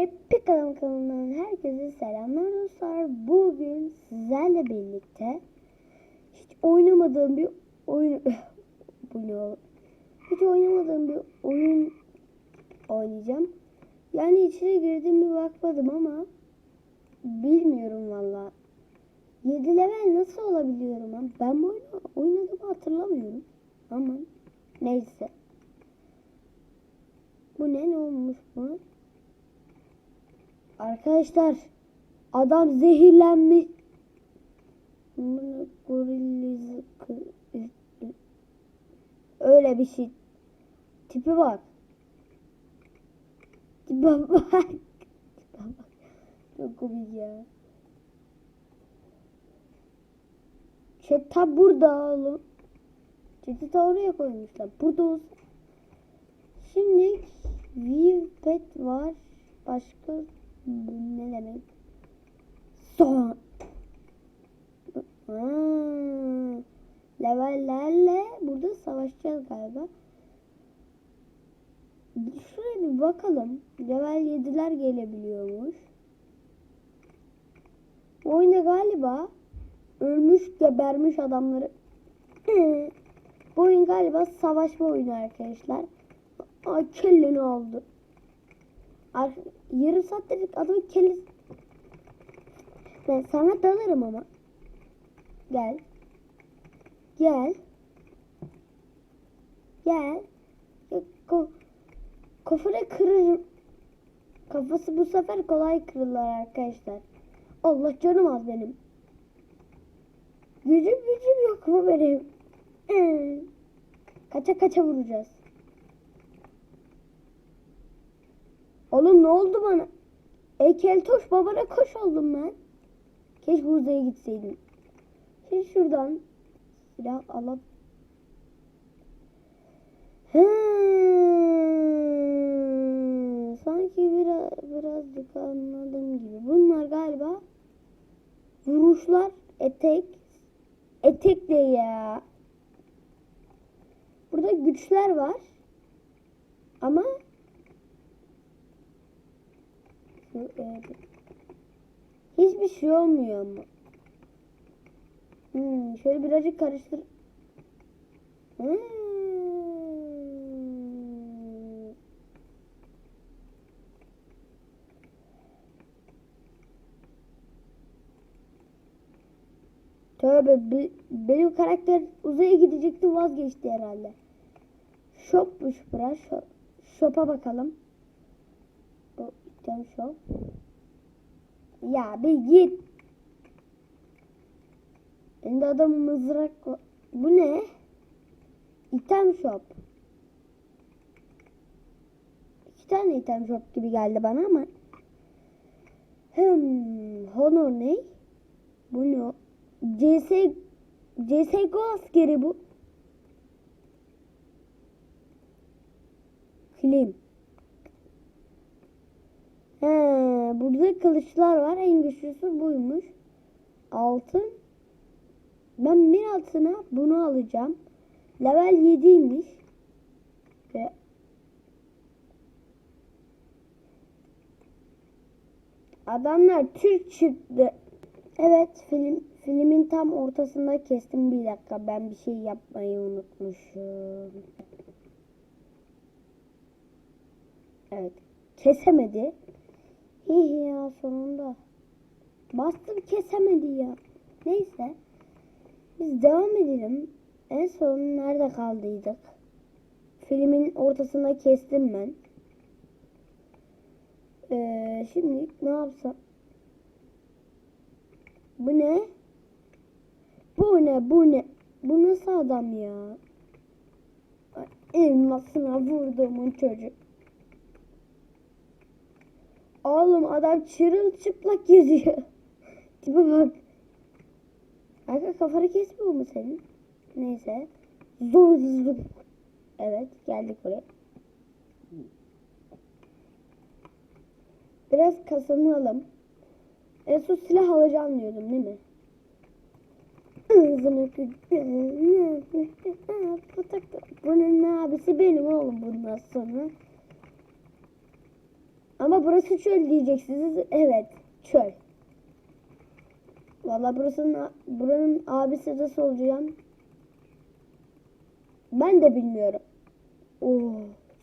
Epic Adam kanalından herkese selamlar dostlar. Bugün sizlerle birlikte hiç oynamadığım bir oyun bu ne? Hiç oynamadığım bir oyun oynayacağım. Yani içine girdim bir bakmadım ama bilmiyorum valla. 7 level nasıl olabiliyorum ben? Ben bu oyunu oynadığımı hatırlamıyorum. Ama neyse. Bu ne? Ne olmuş bu? Arkadaşlar adam zehirlenmiş. Öyle bir şey. Tipi bak. Tipe bak. Çok komik ya. Chat ta burada oğlum. Chat'i ta oraya koymuşlar. Burada olsun. Şimdi Vpet var. Başka bu ne demek? Son. Ha, levellerle burada savaşacağız galiba. Şuraya bir bakalım. Level 7'ler gelebiliyormuş. Oyunda galiba ölmüş gebermiş adamları bu oyun galiba savaşma oyunu arkadaşlar. Aa, kelleni aldı. Ar yarım saattir adamın kellesi. Ben sana dalarım ama. Gel. Gel. Gel. Ko Kafayı kırırım. Kafası bu sefer kolay kırılır arkadaşlar. Allah canım az benim. Gücüm gücüm yok mu benim? Kaça kaça vuracağız. Oğlum ne oldu bana? Ey keltoş babana koş oldum ben. Keşke uzaya gitseydim. Şimdi şuradan silah alıp Hmm, sanki biraz birazcık anladım gibi. Bunlar galiba vuruşlar etek etek de ya. Burada güçler var. Ama Evet. Hiçbir şey olmuyor ama. Hmm, şöyle birazcık karıştır. Hmm. Tövbe benim karakter uzaya gidecekti vazgeçti herhalde. Shopmuş bura. Shop. Shop'a bakalım. İtem shop. Ya bir git. Elinde adam mızrak. Bu ne? İtem shop. İki tane item shop gibi geldi bana ama. Hmm, Honor ne? Bu ne? CS CSGO askeri bu. Klim. He, burada kılıçlar var. En güçlüsü buymuş. Altın. Ben bir altına bunu alacağım. Level 7'ymiş. Ve Adamlar Türk çıktı. Evet film filmin tam ortasında kestim bir dakika. Ben bir şey yapmayı unutmuşum. Evet. Kesemedi. Hihi ya sonunda. Bastım kesemedi ya. Neyse. Biz devam edelim. En son nerede kaldıydık? Filmin ortasında kestim ben. Ee, şimdi ne yapsam? Bu ne? Bu ne? Bu ne? Bu nasıl adam ya? Elmasına vurduğumun çocuk. Oğlum adam çırılçıplak geziyor. Tipe bak. Arka kafanı kesmiyor mu senin? Neyse. Zor zor. Evet geldik buraya. Biraz kazanalım. En son silah alacağım diyordum değil mi? Bunun abisi benim oğlum bundan sonra. Ama burası çöl diyeceksiniz. Evet, çöl. Vallahi burasının buranın abisi nasıl olacağım? Ben de bilmiyorum. Oo,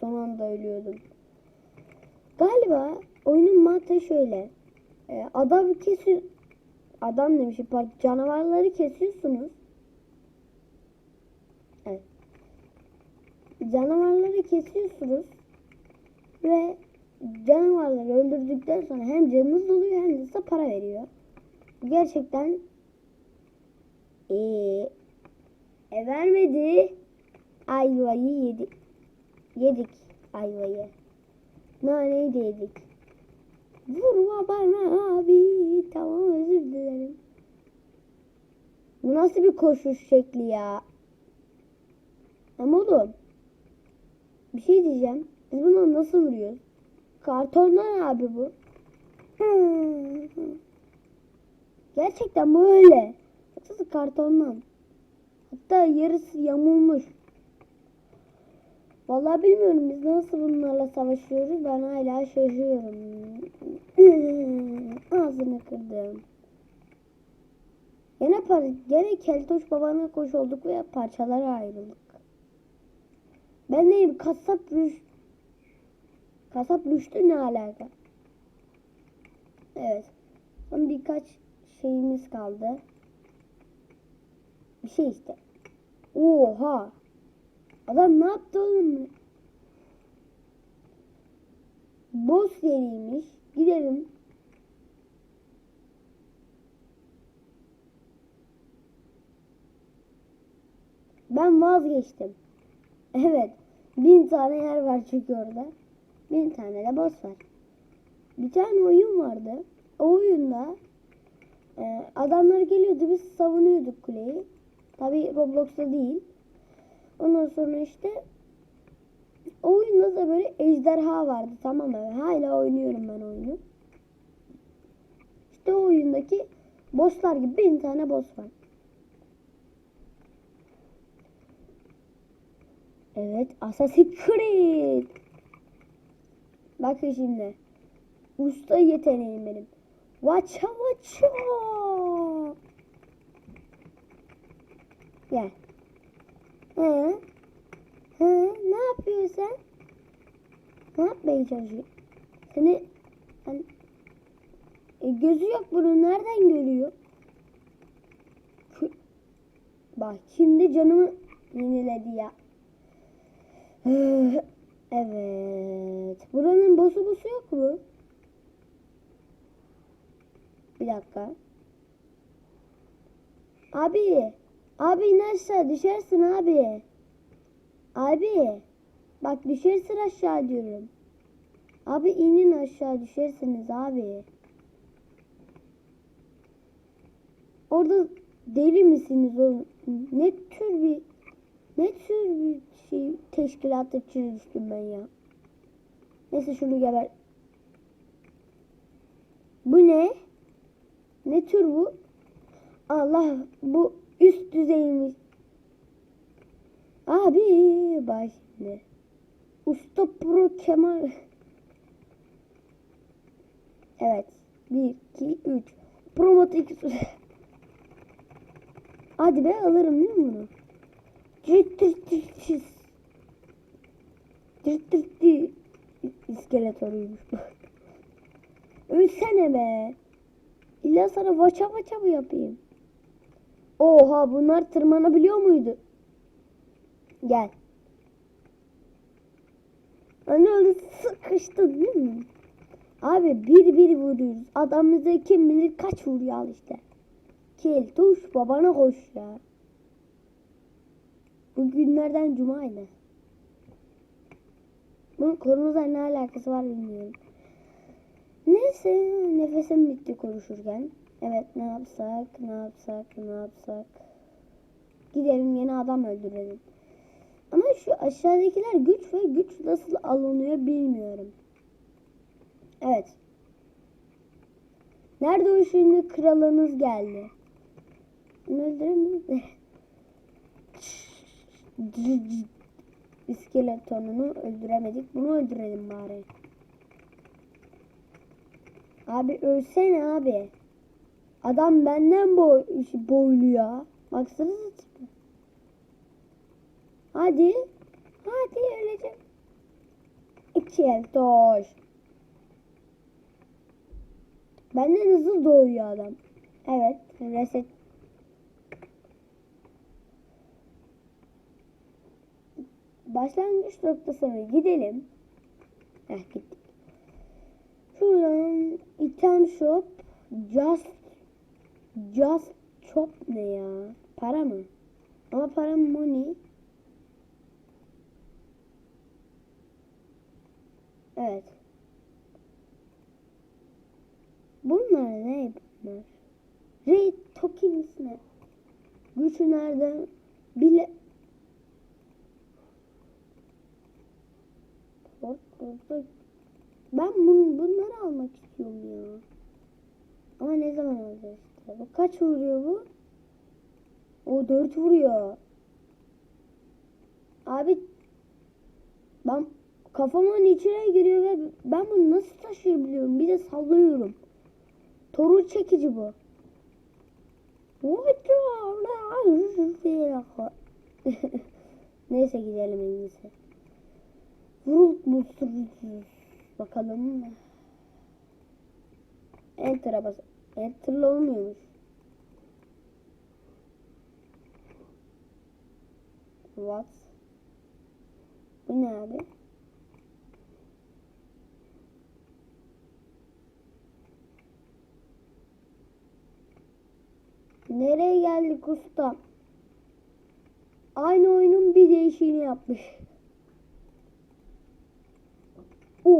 son anda ölüyordum. Galiba oyunun mantığı şöyle. Ee, adam kesiyor. Adam pardon. Canavarları kesiyorsunuz. Evet. Canavarları kesiyorsunuz. Ve canavarları öldürdükten sonra hem canınız doluyor hem de size para veriyor. Gerçekten ee, e vermedi. Ayvayı yedik. Yedik ayvayı. Naneyi de yedik. Vurma bana abi. Tamam özür dilerim. Bu nasıl bir koşuş şekli ya? Ama oğlum. Bir şey diyeceğim. Biz bunu nasıl vuruyoruz? Kartondan abi bu. Gerçekten bu öyle. Baksana kartondan. Hatta yarısı yamulmuş. Vallahi bilmiyorum biz nasıl bunlarla savaşıyoruz. Ben hala şaşıyorum. Ağzını kırdım. Gene par gene Keltoş babana koş olduk ve parçalara ayrıldık. Ben neyim? Kasap rüş... Kasap rüştü ne alaka? Evet. Son birkaç şeyimiz kaldı. Bir şey işte. Oha. Adam ne yaptı oğlum? Boss yeriymiş. Gidelim. Ben vazgeçtim. Evet. Bin tane yer var çünkü orada. Bin tane de boss var. Bir tane oyun vardı. O oyunda e, adamlar geliyordu biz savunuyorduk kuleyi. Tabi Roblox'ta değil. Ondan sonra işte o oyunda da böyle ejderha vardı tamam mı? Hala oynuyorum ben oyunu. İşte o oyundaki bosslar gibi bin tane boss var. Evet Assassin's Creed. Bakın şimdi. Usta yeteneğim benim. Vaça vaça. Gel. He? He? Ne yapıyorsun sen? Ne yapmaya çalışıyorsun? Seni hani, e, gözü yok bunun. Nereden görüyor? Bak şimdi canımı yeniledi ya. Evet. Buranın bosu bosu yok mu? Bir dakika. Abi. Abi in aşağı düşersin abi. Abi. Bak düşersin aşağı diyorum. Abi inin aşağı düşersiniz abi. Orada deli misiniz oğlum? Ne tür bir ne tür bir şey teşkilatı çizmiştim ben ya. Neyse şunu geber. Bu ne? Ne tür bu? Allah bu üst düzeymiş. Abi bak şimdi. Usta Pro Kemal. Evet. 1, 2, 3. Promotik. Hadi be alırım değil mi bunu? İskeletoruymuş bu. Ölsene be. İlla sana vaça vaça mı yapayım? Oha bunlar tırmanabiliyor muydu? Gel. Hani öyle sıkıştın değil mi? Abi bir bir vuruyoruz. Adam kim bilir kaç vuruyor al işte. Kel tuş babana koş ya. Bu günlerden cumaydı. Bunun konumuzla ne alakası var bilmiyorum. Neyse nefesim bitti konuşurken. Evet ne yapsak ne yapsak ne yapsak. Gidelim yeni adam öldürelim. Ama şu aşağıdakiler güç ve güç nasıl alınıyor bilmiyorum. Evet. Nerede o şimdi kralınız geldi? Öldüremeyiz de. İskeletonunu öldüremedik. Bunu öldürelim bari. Abi ölsene abi. Adam benden boy boylu ya. Baksanıza tipe. Hadi. Hadi öleceğim. Doş. Benden hızlı doğuyor adam. Evet. Reset. Başlangıç noktasına gidelim. Heh gittik. Şuradan item shop just just shop ne ya? Para mı? Ama para money. Evet. Bunlar ne bunlar? Raid tokens ne? Gücü nereden? Bile... Ben bun, bunları almak istiyorum ya. Ama ne zaman alacağız işte? Bu kaç vuruyor bu? O 4 vuruyor. Abi ben kafamın içine giriyor ve ben bunu nasıl taşıyabiliyorum? Bir de sallıyorum. Torun çekici bu. Neyse gidelim en iyisi. Vurul Bakalım. Enter'a bas. Enter'la olmuyormuş. What? Bu ne abi? Nereye geldik usta? Aynı oyunun bir değişiğini yapmış.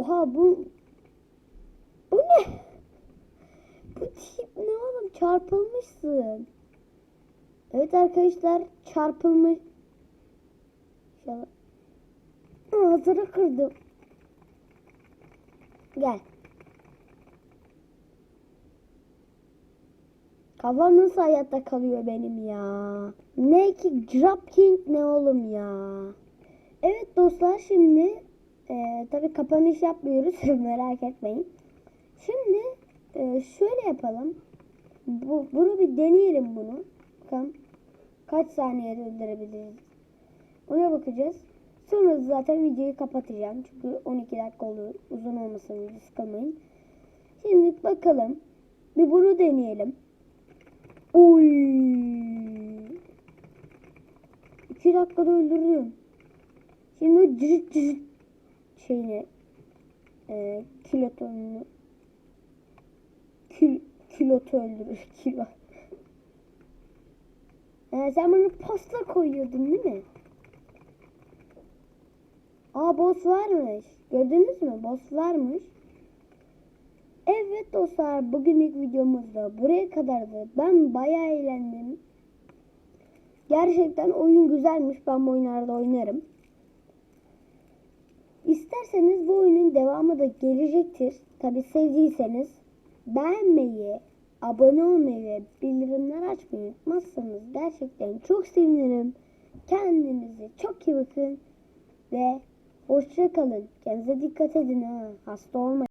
Oha bu bu ne? Bu tip ne oğlum? Çarpılmışsın. Evet arkadaşlar çarpılmış. Ağzını kırdım. Gel. Kafam nasıl hayatta kalıyor benim ya? Ne ki drop king ne oğlum ya? Evet dostlar şimdi e, tabi kapanış yapmıyoruz merak etmeyin. Şimdi e, şöyle yapalım. Bu, bunu bir deneyelim bunu. Bakalım kaç saniyede öldürebiliriz. Ona bakacağız. Sonra zaten videoyu kapatacağım. Çünkü 12 dakika oluyor. Uzun olmasın diye sıkılmayın. Şimdi bakalım. Bir bunu deneyelim. Oy. 2 dakikada öldürdüm. Şimdi cırt cırt şeyini e, kilotonunu kil, kilotu öldürür kilo. E, sen bunu posta koyuyordun değil mi? Aa boss varmış. Gördünüz mü? Boss varmış. Evet dostlar bugünlük videomuzda buraya kadardı. Ben bayağı eğlendim. Gerçekten oyun güzelmiş. Ben bu oyunlarda oynarım. İsterseniz bu oyunun devamı da gelecektir. Tabi sevdiyseniz beğenmeyi, abone olmayı ve bildirimler açmayı unutmazsanız gerçekten çok sevinirim. Kendinize çok iyi bakın ve hoşça kalın. Kendinize dikkat edin ha. Hasta olmayın.